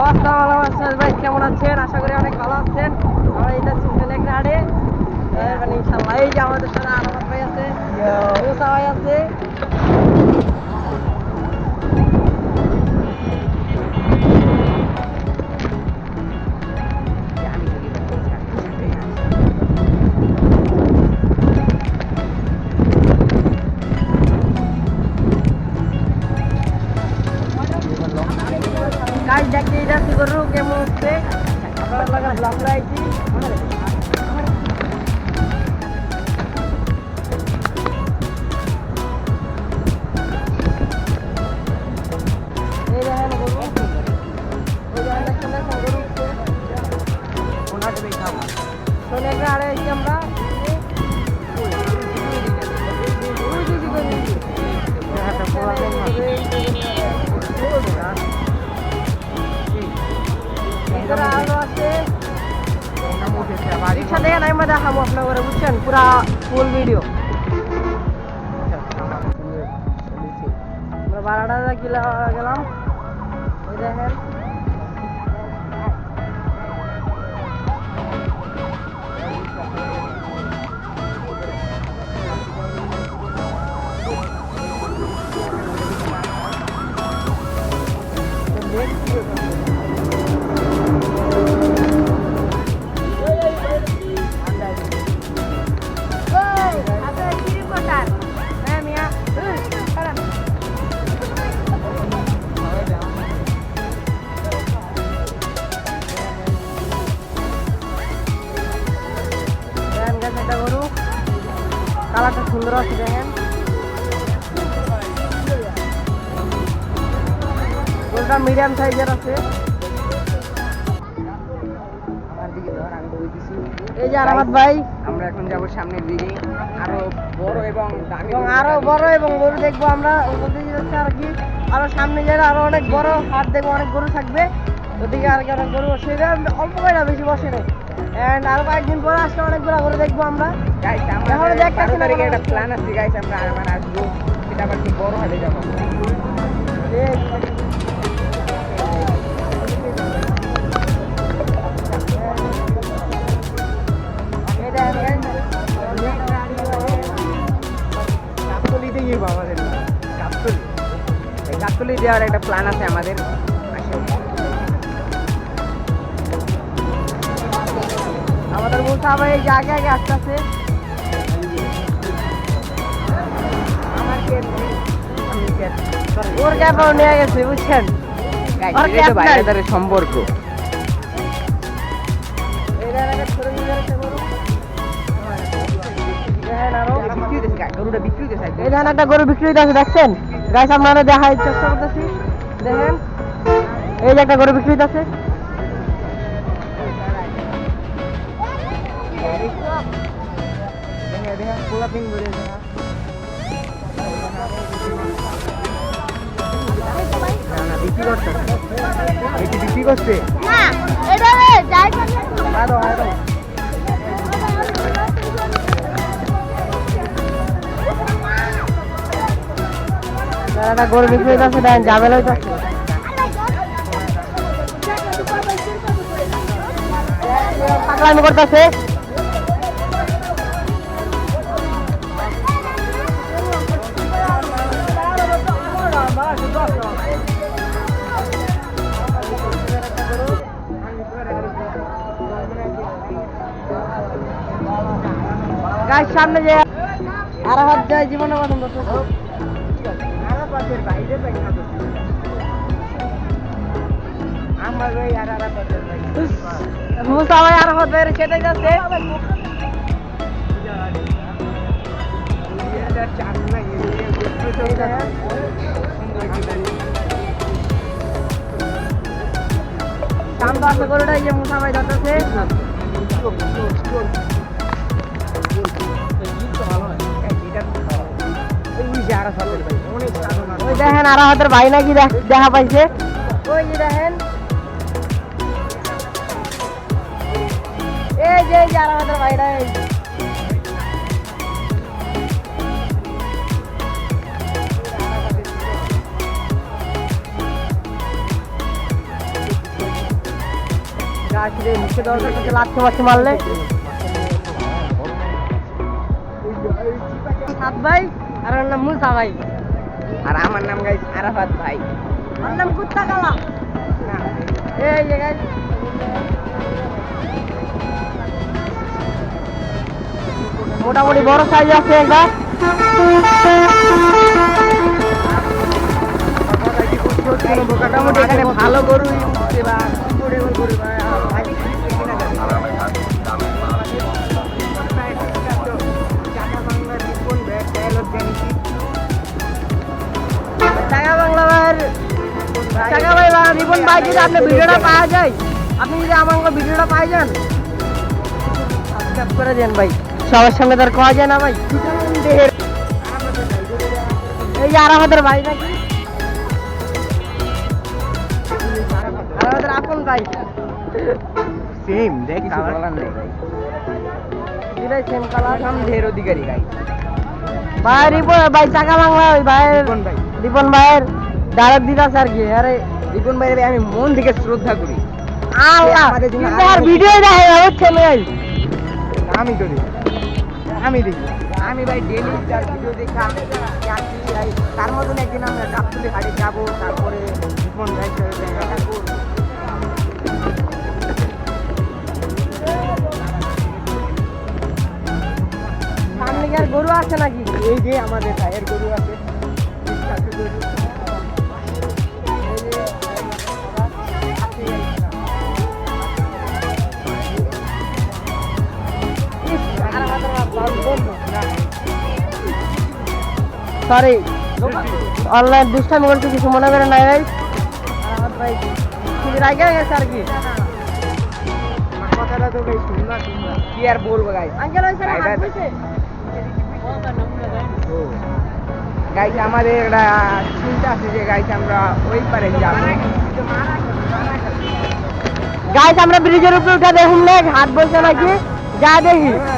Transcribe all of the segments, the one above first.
আসসালামু আলাইকুম ভাই কেমন আছেন? আশা করি অনেক ভালো আছেন। আমরা এটা সিঙ্গেল মানে এই যে আমাদের সাথে আরাফাত ভাই আছে ভাই আছে। ভিতরে আরও আছে রিক্সা দেখে নাই মধ্যে দেখাবো আপনার বুঝছেন পুরা ফুল ভিডিও আমরা বারোটা গেলাম ওই দেখেন কালারটা সুন্দর আছে দেখেন। গরুটা মিডিয়াম সাইজের আছে। এই যে আরামাত ভাই। আমরা এখন যাব সামনের দিকে। আরও বড় এবং দামি এবং আরও বড় এবং গরু দেখব আমরা। আর কি। আরও সামনে গেলে আরও অনেক বড়। হাট দেখব অনেক গরু থাকবে। ওদিকে আর কি অনেক গরু বসে অল্প করে বেশি বসে নেই। এন্ড আরও কয়েকদিন পরে আসলে অনেকগুলো গরু দেখব আমরা। এখনও দেখতেছি না একটা প্ল্যান আছে গাইস আমরা আরমান আসব। সেটা আবার কি বড় হলে যাব গাবতলি দেওয়ার একটা প্ল্যান আছে আমাদের। আমাদের এই যে আগে আগে আমি কে ওর ক্যাপাও নিয়ে গেছে বুঝছেন? সম্পর্ক এই দেখেন একটা গরু বিক্রি হইতেছে একটা গরু বিক্রি হইতে আছে দেখছেন? গাছ আপনারা দেখার চেষ্টা করতেছি। দেখেন। এই যে একটা গরু বিক্রি হইতে আছে পিন করে দেখা। না না বিক্রি করছে এটি বিক্রি করছে? না এটা যাই আরও আরও। দেখেন গরু বিক্রি হইতে আছে দেখেন ঝামেলা হইতে আছে। পাগলামি করতেছে গাছ সামনে যে আর হাত যায় জীবনে পছন্দ। আমার আর হাত বাইরে সেটাই যাচ্ছে এটা চান না এর সামনে আছে গরুটা এই যে মুসা ভাই ধরতেছে ওই দেখেন আর হাতের ভাই নাকি দেখ- দেখা পাইছে ওই যে দেখেন এই যে এই যে আর হাতের ভাইটা এই যে। আসলে মুখে দরকার করতে লাচ্ছি মাছি মারলে সাত ভাই আর ওর নাম মুসা ভাই। আর আমার নাম গাইস আরাফাত ভাই। ওর নাম কুত্তা কালা। এই যে guys, মোটামুটি বড় সাইজ আছে একটা। মোটামুটি এখানে ভালো গরু। উঠছে ভাই ভাই যদি আপনি ভিডিওটা পাওয়া যায় আপনি যদি আমার ভিডিওটা পাই যান সাবস্ক্রাইব করে দেন ভাই। সবার সঙ্গে তার খাওয়া যায় না ভাই। এই যে আর আমাদের ভাই নাকি? আমাদের আপন ভাই। সেম দেখ কিছু নেই ভাই। দুটাই সেম কালার নাম ঢের অধিকারী গাই ভাই রিপন ভাই চাকা বাংলা ওই ভাইয়ের রিপন ভাই। রিপন ভাইয়ের ডায়রেক্ট দিতে আছে আর কি। আরে রিপন ভাইয়ের আমি মন থেকে শ্রদ্ধা করি। আর ভিডিও দেখে হচ্ছে ভাই? আমি দেখি আমি দেখি। আমি ভাই ডেলি তার ভিডিও দেখা ভাই তার মতন একদিন আমরা গাছতলি হাটে যাব তারপরে রিপন ভাই দেখা করব। সামনে কি আর গরু আছে নাকি? এই যে আমাদের ভাইয়ের গরু আছে। গরু। সরি অনলাইন দুষ্টামি করতে কিছু মনে করে নাই ভাই আর ভাই রাগে গেছে আর কি? কথাটা তো ভাই সুন্দর সুন্দর। কি আর বলব গাই আঙ্কেল ওই স্যার হাত দিছে? গাইস আমাদের একটা চিন্তা আছে যে গাইস আমরা ওই পারে যাব। গাইস আমরা ব্রিজের উপরে উঠে দেখুন না হাত বলছে নাকি? যা দেখি। দেখি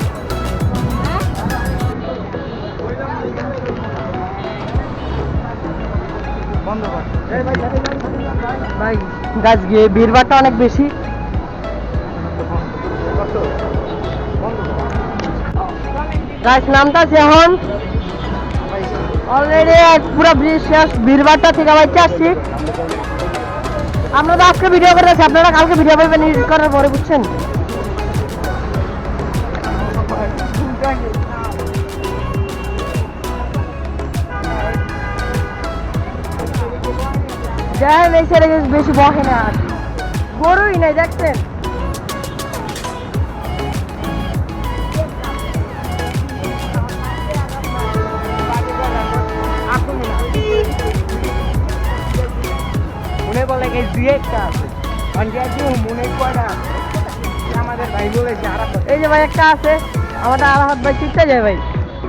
ভাই গাছ গিয়ে ভিড়ভাড়টা অনেক বেশি। গাছ নামতাছে এখন। অলরেডি পুরো ব্রিজ শেষ ভিড়ভাড়টা থেকে বাইতে আসছি? আমরা তো আজকে ভিডিও করে আছি আপনারা কালকে ভিডিও করবেন, এডিট করার পরে বুঝছেন? দেখেন এই সাইডে বেশি বসে না আর। গরুই নাই, দেখছেন? মনে বলে গেছে, দুই একটা আছে। মনে কয়টা? আমাদের ভাই বলেছে এই যে ভাই, একটা আছে। আমাদের আলাহাত ভাই চিনতে যায় ভাই।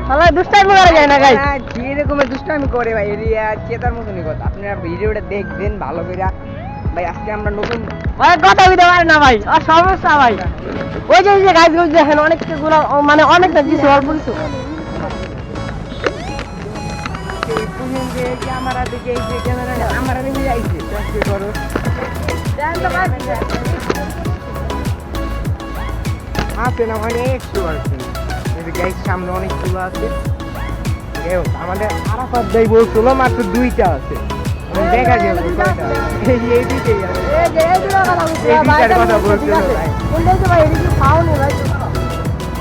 তাহলে দুষ্টাই করা যায় না গাই যেরকমের দুষ্টামি করে ভাই এরিয়া চেতার মতনই কথা। আপনারা ভিডিওটা দেখবেন ভালো করে ভাই আজকে আমরা নতুন ভাই কথা দিতে পারে না ভাই। আর সমস্যা ভাই। ওই যে যে গাছগুলো দেখেন অনেকগুলো মানে অনেক না কিছু অল্প কিছু। ক্যামেরা দিকে এই যে ক্যামেরা আমার নেমে যাইছে করো না অনেক আছে সামনে অনেক চুল আছে। এই আমাদের আরাফাত ভাই বলছিল মাত্র দুইটা আছে। দেখা যাবে এই কথা বলছিল।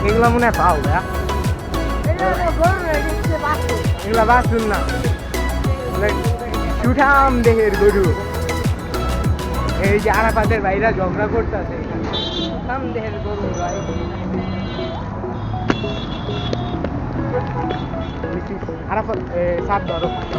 এগুলো মনে হয় পাও এটা না, এটা এগুলা বাসুন না। সুঠাম দেহের গরু। এই যে আরাফাতের ভাইরা ঝগড়া করতেছে। সুঠাম দেহের গরু ভাই। عرفت آه، سعد بعرفها